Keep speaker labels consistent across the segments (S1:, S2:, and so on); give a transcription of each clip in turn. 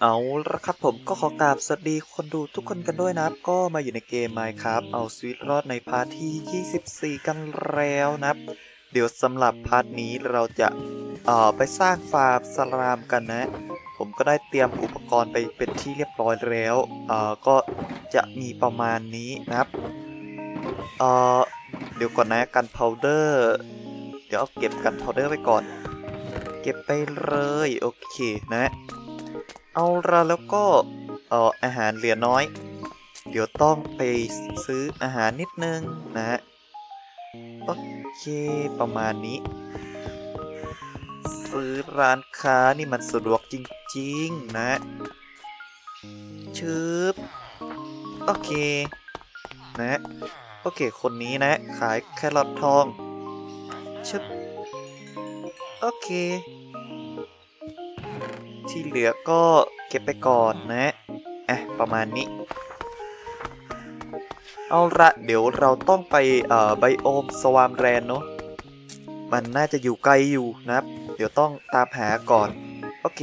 S1: เอาละครับผมก็ขอกราบสวัสดีคนดูทุกคนกันด้วยนะครับ ก็มาอยู่ในเกม Minecraft เอาชีวิตรอดในพาร์ทที่ 24 กันแล้วนะครับ เดี๋ยวสำหรับพาร์ทนี้เราจะเอ่อไปสร้างฟาร์มสลามกันนะ ผมก็ได้เตรียมอุปกรณ์ไปเป็นที่เรียบร้อยแล้วเอ่อก็จะมีประมาณนี้นะครับเอ่อเดี๋ยวก่อนนะกันพาวเดอร์เดี๋ยวเอาเก็บกันพาวเดอร์ไว้ก่อน เก็บไปเลยโอเคนะ เอาละแล้วก็เอ่ออาหารเหลือน้อย เดี๋ยวต้องไปซื้ออาหารนิดนึงนะฮะโอเคประมาณนี้ ซื้อร้านค้านี่มันสะดวกจริง ๆ นะชึบโอเค นะโอเค คนนี้นะ ขายแครอททองชึบโอเค ที่เหลือก็เก็บไปก่อนนะอะประมาณนี้ เอาละเดี๋ยวเราต้องไปเอ่อไบโอมสวามแรนเนาะมันน่าจะอยู่ไกลอยู่นะครับ เดี๋ยวต้องตามหาก่อน โอเค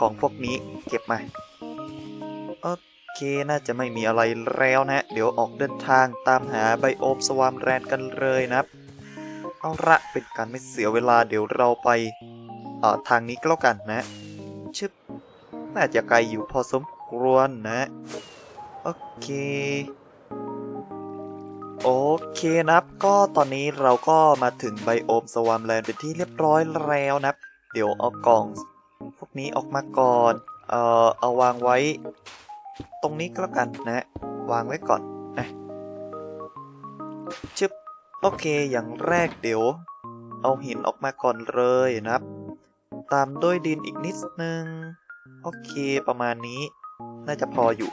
S1: ของพวกนี้เก็บมา โอเค น่าจะไม่มีอะไรแล้วนะ เดี๋ยวออกเดินทางตามหาไบโอมสวามแรนกันเลยนะครับ เอาละเป็นการไม่เสียเวลาเดี๋ยวเราไปเอ่อทางนี้ก็แล้วกันนะ น่าจะไกลอยู่พอสมควรนะ โอเค โอเคนะครับ ก็ตอนนี้เราก็มาถึงไบโอมสวามแลนด์เป็นที่เรียบร้อยแล้วนะครับ เดี๋ยวเอากล่องพวกนี้ออกมาก่อน เอ่อ เอาวางไว้ ตรงนี้ก็แล้วกันนะ วางไว้ก่อนนะชึบโอเค อย่างแรกเดี๋ยว เอาหินออกมาก่อนเลยนะครับ ตามด้วยดินอีกนิดนึง โอเคประมาณนี้น่าจะพออยู่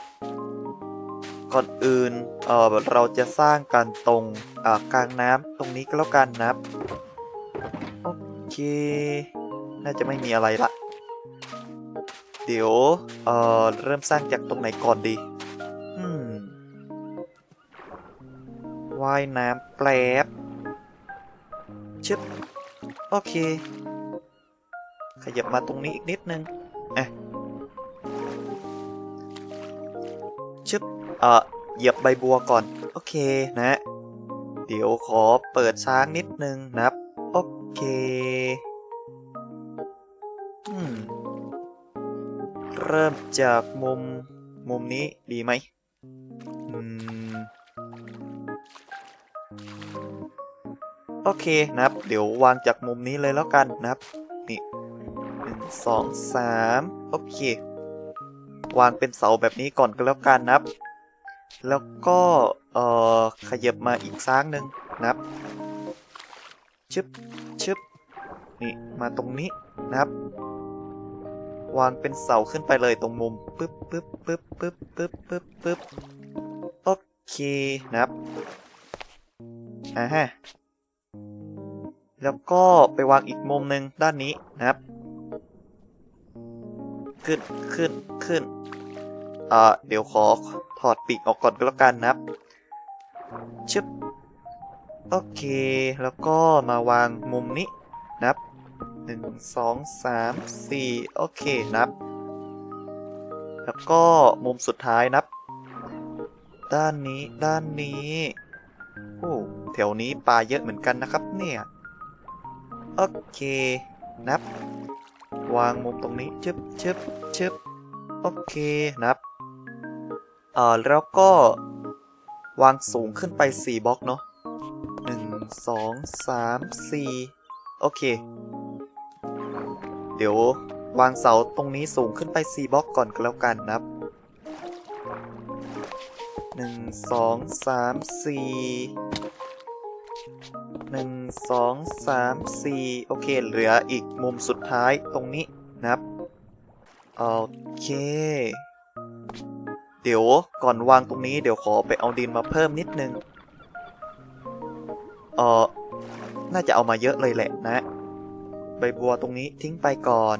S1: ก่อนอื่นเออเราจะสร้างกันตรงอ่ากลางน้ำตรงนี้ก็แล้วกันนะโอเค น่าจะไม่มีอะไรละเดี๋ยวเออเริ่มสร้างจากตรงไหนก่อนดีอืมว่ายน้ำแปลบชึบโอเค ขยับมาตรงนี้อีกนิดนึงอะ เอ่อเหยียบใบบัวก่อน โอเคนะ เดี๋ยวขอเปิดช้างนิดนึงนะครับ โอเคอเริ่มจากมุมมุมนี้ดีไหมอืมโอเคนะครับ เดี๋ยววางจากมุมนี้เลยแล้วกันนะครับ นี่หนึ่งสองสามโอเค วางเป็นเสาแบบนี้ก่อนก็แล้วกันนะครับ แล้วก็เอ่อขยับมาอีกซ้างหนึ่งนะครับชึบชึบนี่มาตรงนี้นะครับ วางเป็นเสาขึ้นไปเลยตรงมุมปึ๊บปึ๊บปึ๊บปึ๊บปึ๊บปึ๊บปึ๊บโอเคนะครับอ่าฮะแล้วก็ไปวางอีกมุมหนึ่งด้านนี้นะครับ ขึ้นขึ้นขึ้นอ่อเดี๋ยวขอ ถอดปีกออกก่อนก็แล้วกันนะครับชึบโอเค แล้วก็มาวางมุมนี้นับหนึ่งสองสามสี่โอเคนับ แล้วก็มุมสุดท้ายนับ ด้านนี้ด้านนี้โอ้แถวนี้ปลาเยอะเหมือนกันนะครับเนี่ย โอเค นับ วางมุมตรงนี้ชึบชึบชึบโอเคนับ เอ่อแล้วก็วางสูงขึ้นไป 4บล็อกเนาะหนึ่งสองสามสี่โอเค เดี๋ยววางเสาตรงนี้สูงขึ้นไป 4บล็อกก่อนก็แล้วกันนับหนึ่งสองสามสี่หนึ่งสองสามสี่โอเค เหลืออีกมุมสุดท้ายตรงนี้นะครับ โอเค เดี๋ยวก่อนวางตรงนี้เดี๋ยวขอไปเอาดินมาเพิ่มนิดนึง เออน่าจะเอามาเยอะเลยแหละนะ ใบบัวตรงนี้ทิ้งไปก่อน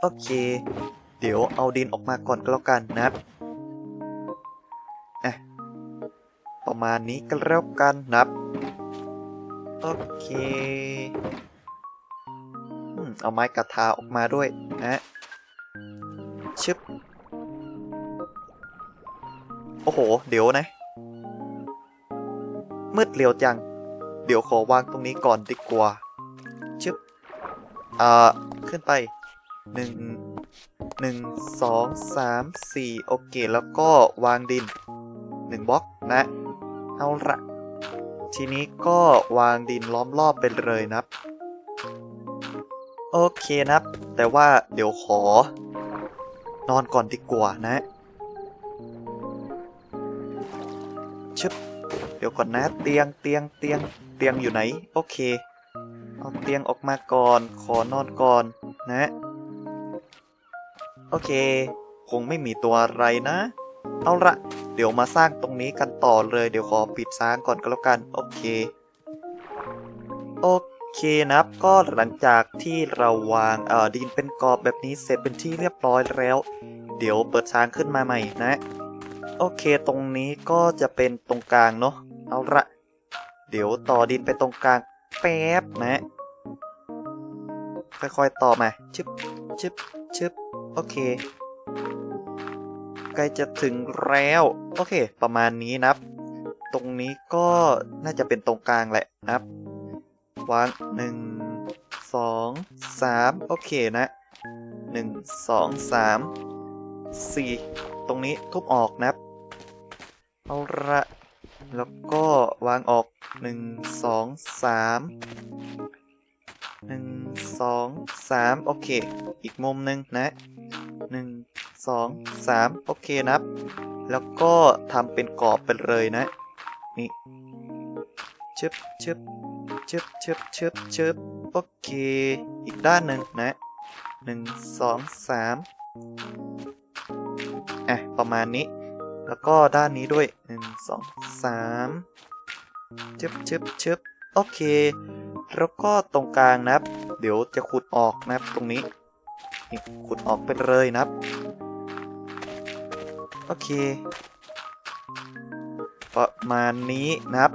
S1: โอเค เดี๋ยวเอาดินออกมาก่อนก็แล้วกันนะครับอะประมาณนี้ก็แล้วกันนะโอเคอืมเอาไม้กระทาออกมาด้วยนะชึบ โอ้โห เดี๋ยวนะ มืดเร็วจัง เดี๋ยวขอวางตรงนี้ก่อนดีกว่า ชึบ อ่า ขึ้นไปหนึ่งหนึ่งสองสามสี่โอเค แล้วก็วางดินหนึ่งบล็อกนะ เอาละทีนี้ก็วางดินล้อมรอบไปเลยนะโอเคนะแต่ว่าเดี๋ยวขอ นอนก่อนดีกว่านะ ชึบเดี๋ยวก่อนนะเตียงเตียงเตียงเตียงอยู่ไหน โอเคเอาเตียงออกมาก่อน ขอนอนก่อนนะ โอเค คงไม่มีตัวอะไรนะ เอาละเดี๋ยวมาสร้างตรงนี้กันต่อเลย เดี๋ยวขอปิดสร้างก่อนก็แล้วกัน โอเค โอเคนะครับ ก็หลังจากที่เราวางเอ่อดินเป็นกรอบแบบนี้เสร็จเป็นที่เรียบร้อยแล้ว เดี๋ยวเปิดช้างขึ้นมาใหม่นะ โอเคตรงนี้ก็จะเป็นตรงกลางเนาะเอาละเดี๋ยวต่อดินไปตรงกลางแป๊บนะค่อยๆต่อมาชึบชึบชึบโอเคใกล้จะถึงแล้วโอเค ประมาณนี้นะครับ ตรงนี้ก็น่าจะเป็นตรงกลางแหละนะครับวางหนึ่งสองสามโอเคนะหนึ่งสองสามสี่ตรงนี้ทุบออกนะครับ เอาละแล้วก็วางออกหนึ่งสองสามหนึ่งสองสามโอเค อีกมุมหนึ่งนะหนึ่งสองสามโอเคนะับ แล้วก็ทำเป็นกรอบไปเลยนะ นี่ชึบชึบชึบชึบชึบชึบโอเค อีกด้านหนึ่งนะหนึ่งสองสามอะ ประมาณนี้ แล้วก็ด้านนี้ด้วยหนึ่งสองสามชึบชึบชึบโอเค แล้วก็ตรงกลางนะครับ เดี๋ยวจะขุดออกนะครับตรงนี้ ขุดออกไปเลยนะครับ โอเค ประมาณนี้นะครับ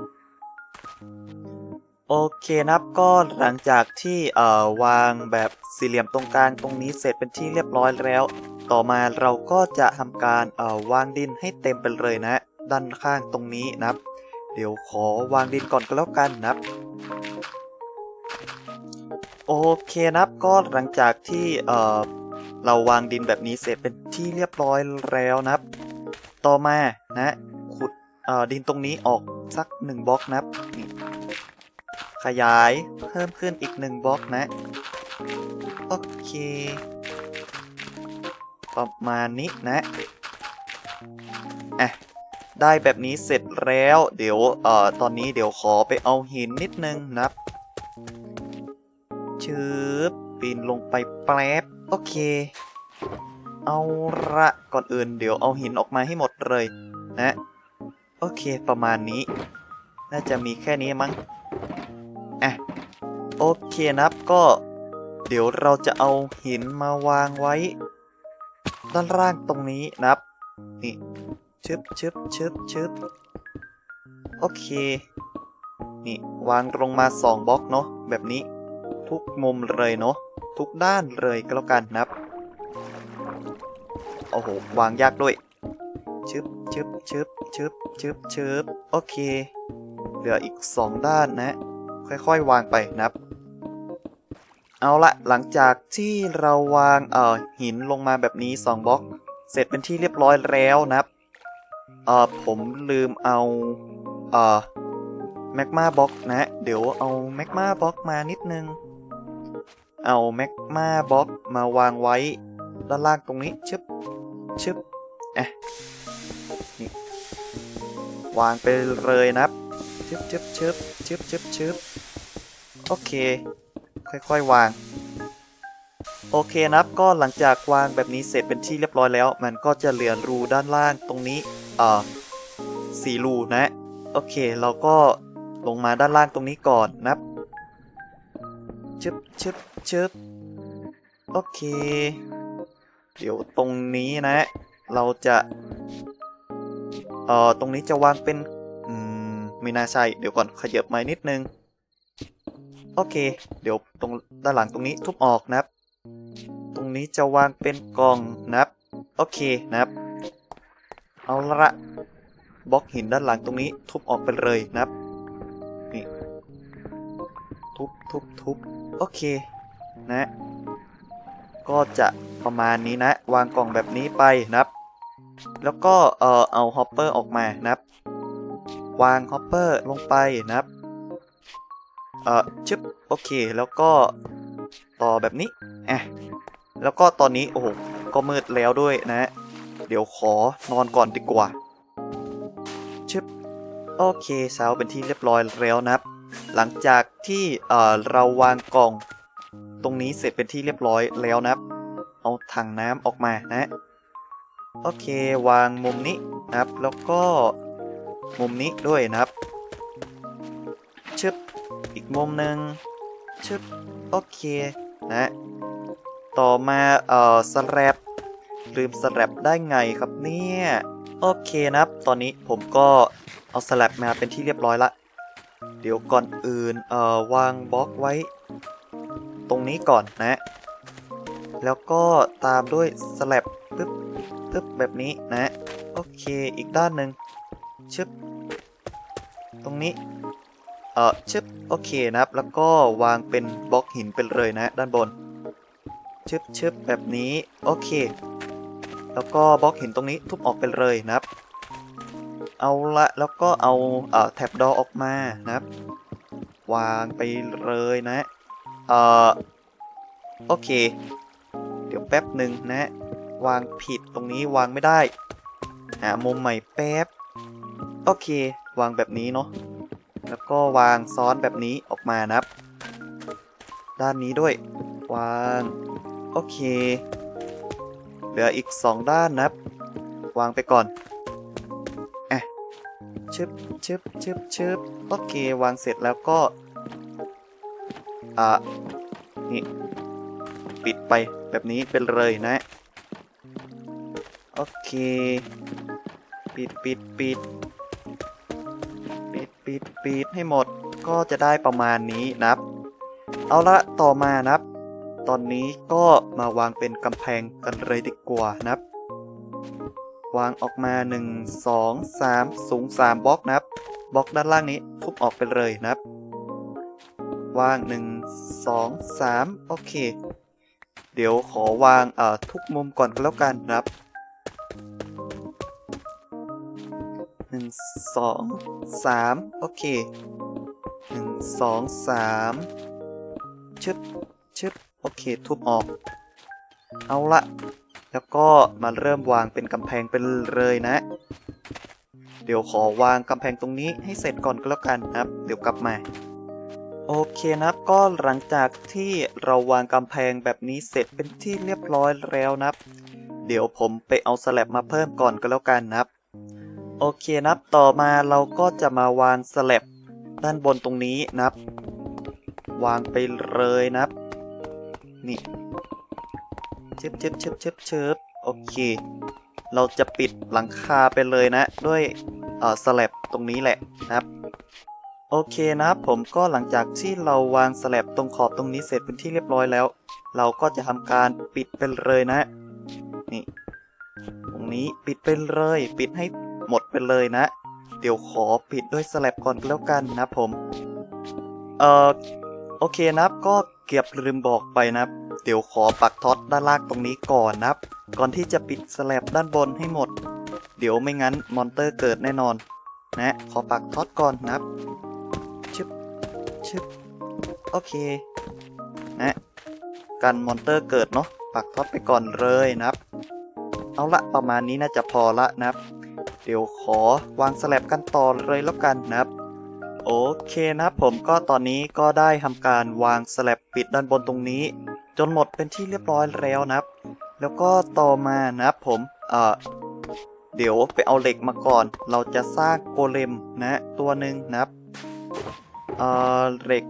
S1: โอเคนะครับก็หลังจากที่เอ่อวางแบบสี่เหลี่ยมตรงกลางตรงนี้เสร็จเป็นที่เรียบร้อยแล้ว ต่อมาเราก็จะทำการวางดินให้เต็มไปเลยนะ ด้านข้างตรงนี้นะครับ เดี๋ยวขอวางดินก่อนก็แล้วกันนะครับโอเคนะครับก็หลังจากที่เอ่อเราวางดินแบบนี้เสร็จเป็นที่เรียบร้อยแล้วนะครับ ต่อมานะขุดเอ่อดินตรงนี้ออกสักหนึ่งบล็อกนะครับขยายเพิ่มขึ้นอีกหนึ่งบล็อกนะ โอเค ประมาณนี้นะอะได้แบบนี้เสร็จแล้ว เดี๋ยวเอ่อตอนนี้เดี๋ยวขอไปเอาหินนิดนึงนะครับชืบปีนลงไปแป๊บโอเค เอาละก่อนอื่น เดี๋ยวเอาหินออกมาให้หมดเลยนะโอเคประมาณนี้ น่าจะมีแค่นี้มั้งอะโอเคนะครับก็ เดี๋ยวเราจะเอาหินมาวางไว้ ด้านล่างตรงนี้นะครับ นี่ชึบชึบชึบชึบโอเค นี่วางลงมาสองบล็อกเนาะแบบนี้ ทุกมุมเลยเนาะทุกด้านเลยก็แล้วกันนะครับโอ้โหวางยากด้วยชึบชึบชึบชึบชึบชึบโอเค เหลืออีกสองด้านนะ ค่อยๆ วางไปนะครับ เอาละหลังจากที่เราวางเอ่อหินลงมาแบบนี้ 2บล็อก เสร็จเป็นที่เรียบร้อยแล้วนะครับเอ่อผมลืมเอาเอ่อแมกมาบล็อกนะ เดี๋ยวเอาแมกมาบล็อกมานิดนึง เอาแมกมาบล็อกมาวางไว้ด้านล่างตรงนี้ชึบชึบอะนี่วางไปเลยนะครับชึบชึบชึบชึบชึบชึบโอเค ค่อยๆวาง โอเคนะครับก็หลังจากวางแบบนี้เสร็จเป็นที่เรียบร้อยแล้ว มันก็จะเหลือรูด้านล่างตรงนี้เอ่อสี่รูนะ โอเคเราก็ลงมาด้านล่างตรงนี้ก่อนนะครับชึบชึบชึบโอเค เดี๋ยวตรงนี้นะ เราจะเอ่อตรงนี้จะวางเป็น อืมไม่น่าใช่ เดี๋ยวก่อนขยับมานิดนึง โอเค เดี๋ยวตรงด้านหลังตรงนี้ทุบออกนะครับ ตรงนี้จะวางเป็นกล่องนะครับ โอเคนะครับ เอาละบล็อกหินด้านหลังตรงนี้ ทุบออกไปเลยนะครับ นี่ ทุบทุบทุบโอเค นะ ก็จะประมาณนี้นะ วางกล่องแบบนี้ไปนะครับ แล้วก็เอ่อเอาฮอปเปอร์ออกมานะครับ วางฮอปเปอร์ลงไปนะครับ เอ่อชึบโอเคแล้วก็ต่อแบบนี้อะแล้วก็ตอนนี้โอ้โหก็มืดแล้วด้วยนะเดี๋ยวขอนอนก่อนดีกว่าชึบโอเคเช้าเป็นที่เรียบร้อยแล้วนะครับ หลังจากที่เอ่อเราวางกล่อง ตรงนี้เสร็จเป็นที่เรียบร้อยแล้วนะครับ เอาถังน้ำออกมานะ โอเควางมุมนี้นะครับ แล้วก็มุมนี้ด้วยนะครับ มุมหนึ่งชึบโอเคนะ ต่อมาเอ่อสแลบลืมสแลบได้ไงครับเนี่ยโอเคนะครับ ตอนนี้ผมก็เอาสแลบมาเป็นที่เรียบร้อยละ เดี๋ยวก่อนอื่นเอ่อวางบล็อกไว้ ตรงนี้ก่อนนะ แล้วก็ตามด้วยสแลบปึ๊บปึ๊บแบบนี้นะ โอเคอีกด้านหนึ่งชึบตรงนี้ เออชึบโอเคนะครับ แล้วก็วางเป็นบล็อกหินไปเลยนะด้านบนชึบชึบแบบนี้โอเค แล้วก็บล็อกหินตรงนี้ทุบออกไปเลยนะครับ เอาละแล้วก็เอาเอ่อแท็บดอออกมานะครับ วางไปเลยนะเอ่อโอเค เดี๋ยวแป๊บหนึ่งนะ วางผิดตรงนี้วางไม่ได้หามุมใหม่แป๊บ โอเค วางแบบนี้เนาะ แล้วก็วางซ้อนแบบนี้ออกมานะครับ ด้านนี้ด้วย วาง โอเค เหลืออีก 2 ด้านนะครับ วางไปก่อนอะชึบชึบชึบชึบโอเควางเสร็จแล้วก็ อะนี่ ปิดไปแบบนี้เป็นเลยนะ โอเค ปิดปิดปิดปิด ปิดปิดให้หมดก็จะได้ประมาณนี้นะครับ เอาละต่อมานะครับ ตอนนี้ก็มาวางเป็นกำแพงกันเลยดีกว่านะครับ วางออกมา 1 2 3 สูง 3บล็อกนะครับบล็อกด้านล่างนี้ทุบออกไปเลยนะครับ วาง 1 2 3 โอเค เดี๋ยวขอวางเอ่อทุกมุมก่อนก็แล้วกันนะครับ นึ่งสองสามโอเคหนึ่งสองสามชึบชึบโอเค ทุบออก เอาละ แล้วก็มาเริ่มวางเป็นกำแพงเป็นเลยนะ เดี๋ยวขอวางกำแพงตรงนี้ให้เสร็จก่อนก็แล้วกันนะครับ เดี๋ยวกลับมา โอเคนะครับก็หลังจากที่เราวางกำแพงแบบนี้เสร็จเป็นที่เรียบร้อยแล้วนะครับ เดี๋ยวผมไปเอาสแลบมาเพิ่มก่อนก็แล้วกันนะครับ โอเคนับต่อมาเราก็จะมาวางสแลบด้านบนตรงนี้นะครับ วางไปเลยนะครับ นี่เชิบเชิบเชิบเชิบเชิบโอเค เราจะปิดหลังคาไปเลยนะ ด้วยเอ่อสแลบตรงนี้แหละนะครับ โอเคนะครับผมก็หลังจากที่เราวางสแลบตรงขอบตรงนี้เสร็จเป็นที่เรียบร้อยแล้ว เราก็จะทำการปิดไปเลยนะ นี่ ตรงนี้ปิดไปเลย ปิดให้ หมดไปเลยนะ เดี๋ยวขอปิดด้วยสแลบก่อนก็แล้วกันนะผม เอ่อ โอเคนะครับ ก็เกือบลืมบอกไปนะครับ เดี๋ยวขอปักท็อตด้านล่างตรงนี้ก่อนนะครับ ก่อนที่จะปิดสแลบด้านบนให้หมด เดี๋ยวไม่งั้นมอนเตอร์เกิดแน่นอน นะ ขอปักท็อตก่อนนะครับ ชึบ ชึบ โอเค นะ กันมอนเตอร์เกิดเนาะ ปักท็อตไปก่อนเลยนะครับเอาละประมาณนี้น่าจะพอละนะครับ เดี๋ยวขอวางสแลบกันต่อเลยแล้วกันนะครับ โอเคนะครับผมก็ตอนนี้ก็ได้ทำการวางสแลบปิดด้านบนตรงนี้ จนหมดเป็นที่เรียบร้อยแล้วนะครับ แล้วก็ต่อมานะครับผมเอ่อเดี๋ยวไปเอาเหล็กมาก่อน เราจะสร้างโกเลมนะตัวหนึ่งนะครับเอ่อเหล็ก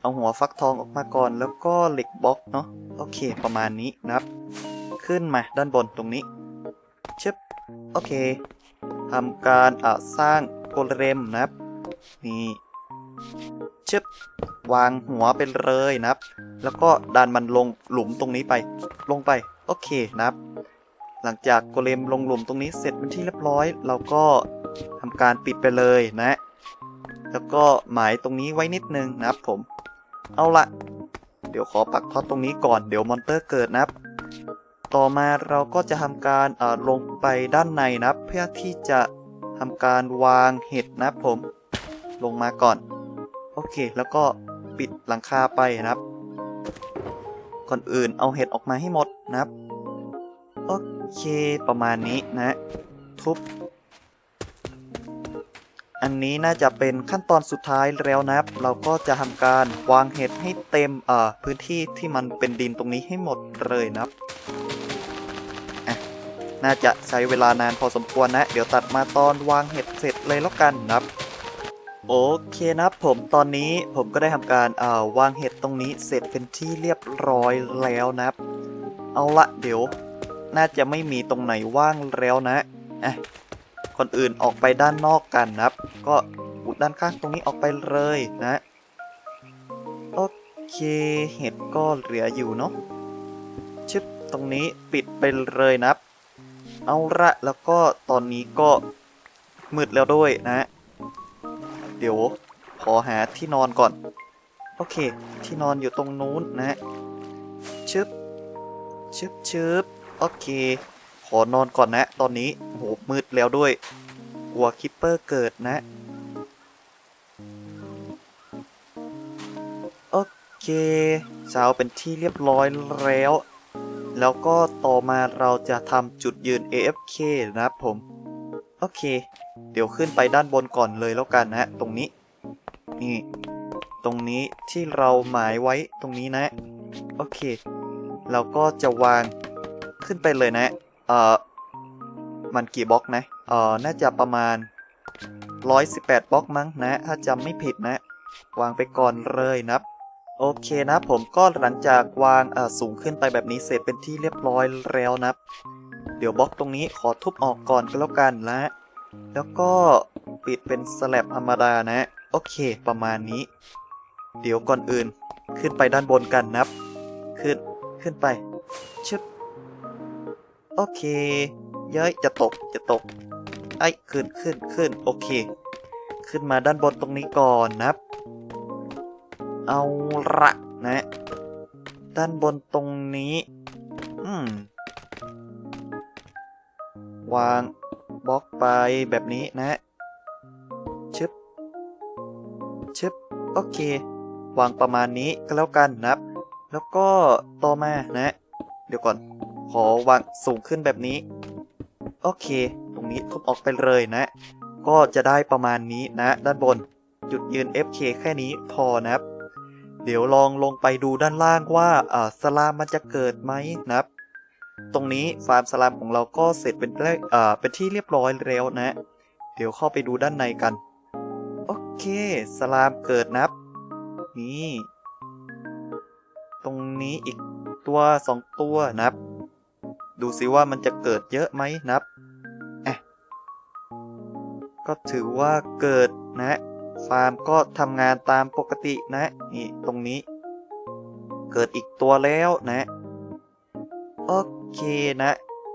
S1: เอาหัวฟักทองออกมาก่อน แล้วก็เหล็กบล็อกเนาะโอเคประมาณนี้นะครับ ขึ้นมาด้านบนตรงนี้ชึบโอเค ทำการอะสร้างโกเลมนะครับ นี่ชึบวางหัวไปเลยนะครับ แล้วก็ดันมันลงหลุมตรงนี้ไป ลงไป โอเคนะครับ หลังจากโกเลมลงหลุมตรงนี้เสร็จเป็นที่เรียบร้อย เราก็ทำการปิดไปเลยนะ แล้วก็หมายตรงนี้ไว้นิดนึงนะครับผม เอาละ เดี๋ยวขอปักท็อตตรงนี้ก่อน เดี๋ยวมอนเตอร์เกิดนะครับ ต่อมาเราก็จะทำการลงไปด้านในนะเพื่อที่จะทำการวางเห็ดนะผม ลงมาก่อน โอเค แล้วก็ปิดหลังคาไปนะครับ ก่อนอื่นเอาเห็ดออกมาให้หมดนะครับ โอเคประมาณนี้นะ ทุบ อันนี้น่าจะเป็นขั้นตอนสุดท้ายแล้วนะครับ เราก็จะทำการวางเห็ดให้เต็มเอ่อพื้นที่ที่มันเป็นดินตรงนี้ให้หมดเลยนะครับอะ น่าจะใช้เวลานานพอสมควรนะ เดี๋ยวตัดมาตอนวางเห็ดเสร็จเลยแล้วกันนะครับโอเคนะครับผมตอนนี้ผมก็ได้ทำการเอ่อวางเห็ดตรงนี้เสร็จเป็นที่เรียบร้อยแล้วนะครับ เอาละเดี๋ยว น่าจะไม่มีตรงไหนว่างแล้วนะอะคนอื่นออกไปด้านนอกกันนะครับ ก็อุดด้านข้างตรงนี้ออกไปเลยนะโอเคเห็ดก็เหลืออยู่เนาะชึบตรงนี้ปิดไปเลยนะครับ เอาละแล้วก็ตอนนี้ก็มืดแล้วด้วยนะ เดี๋ยวขอหาที่นอนก่อน โอเค ที่นอนอยู่ตรงนู้นนะชึบชึบชึบโอเค ขอนอนก่อนนะ ตอนนี้โหมืดแล้วด้วยกลัวคิปเปอร์เกิดนะ โอเคเช้าเป็นที่เรียบร้อยแล้ว แล้วก็ต่อมาเราจะทำจุดยืน AFK นะครับผม โอเค เดี๋ยวขึ้นไปด้านบนก่อนเลยแล้วกันนะ ตรงนี้ นี่ ตรงนี้ที่เราหมายไว้ตรงนี้นะ โอเค เราก็จะวางขึ้นไปเลยนะ เอ่อ มันกี่บล็อกนะ เอ่อ น่าจะประมาณ 118 บล็อกมั้งนะ ถ้าจำไม่ผิดนะ วางไปก่อนเลยนะครับ โอเคนะผมก็หลังจากวางสูงขึ้นไปแบบนี้เสร็จเป็นที่เรียบร้อยแล้วนะเดี๋ยวบล็อกตรงนี้ขอทุบออกก่อนก็แล้วกันนะแล้วก็ปิดเป็นสแลบธรรมดานะ โอเคประมาณนี้ เดี๋ยวก่อนอื่นขึ้นไปด้านบนกันนะขึ้นขึ้นไปชึบโอเคย้อยจะตกจะตกไอ้ขึ้นขึ้นขึ้นโอเค ขึ้นมาด้านบนตรงนี้ก่อนนะ เอาละนะ ด้านบนตรงนี้ อืม วางบล็อกไปแบบนี้นะ ชึบ ชึบ โอเค วางประมาณนี้ก็แล้วกันนะครับ แล้วก็ต่อมานะ เดี๋ยวก่อน ขอวางสูงขึ้นแบบนี้ โอเค ตรงนี้ทุบออกไปเลยนะ ก็จะได้ประมาณนี้นะ ด้านบน จุดยืน FK แค่นี้พอนะครับ เดี๋ยวลองลงไปดูด้านล่างว่าอ่าสลามมันจะเกิดไหมนะครับ ตรงนี้ฟาร์มสลามของเราก็เสร็จเป็นเรียอ่าเป็นที่เรียบร้อยแล้วนะ เดี๋ยวเข้าไปดูด้านในกัน โอเคสลามเกิดนะครับ นี่ ตรงนี้อีกตัวสองตัวนะครับ ดูสิว่ามันจะเกิดเยอะไหมนะครับอะก็ถือว่าเกิดนะ ฟาร์มก็ทำงานตามปกตินะนี่ตรงนี้ เกิดอีกตัวแล้วนะ โอเคนะ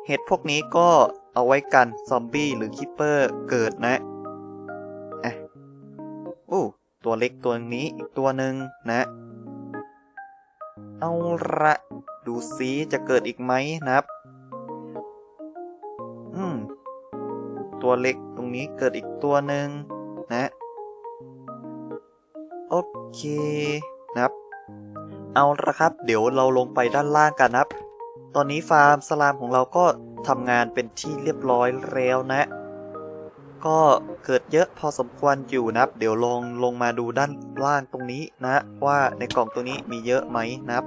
S1: เห็ดพวกนี้ก็เอาไว้กันซอมบี้หรือคิปเปอร์เกิดนะอะโอ้ตัวเล็กตัวนี้อีกตัวหนึ่งนะ เอาละดูซิจะเกิดอีกไหมนะครับ อืม ตัวเล็กตรงนี้เกิดอีกตัวหนึ่งนะ เคนะครับ เอาละครับ เดี๋ยวเราลงไปด้านล่างกันนะครับ ตอนนี้ฟาร์มสลามของเราก็ทำงานเป็นที่เรียบร้อยแล้วนะ ก็เกิดเยอะพอสมควรอยู่นะครับ เดี๋ยวลองลงมาดูด้านล่างตรงนี้นะ ว่าในกล่องตรงนี้มีเยอะไหมนะครับ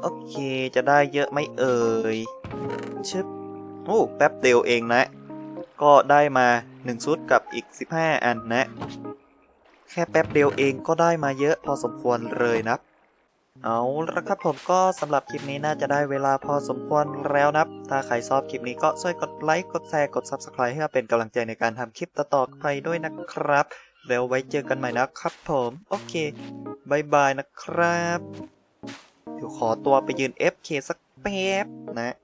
S1: โอเคจะได้เยอะไหมเอ่ยชึบโอ้แป๊บเดียวเองนะ ก็ได้มา 1 ชุดกับอีก 15 อันนะ ค่แป๊บเดียวเองก็ได้มาเยอะพอสมควรเลยนะเอาละครับผมก็สำหรับคลิปนี้น่าจะได้เวลาพอสมควรแล้วนะถ้าใครชอบคลิปนี้ก็ช่วยกดไลค์กดแชร์กด Subscribe ให้เป็นกำลังใจในการทำคลิปต่อๆไปด้วยนะครับแล้วไว้เจอกันใหม่นะครับผม โอเคบายบายนะครับ เดี๋ยวขอตัวไปยืน FK สักแป๊บนะ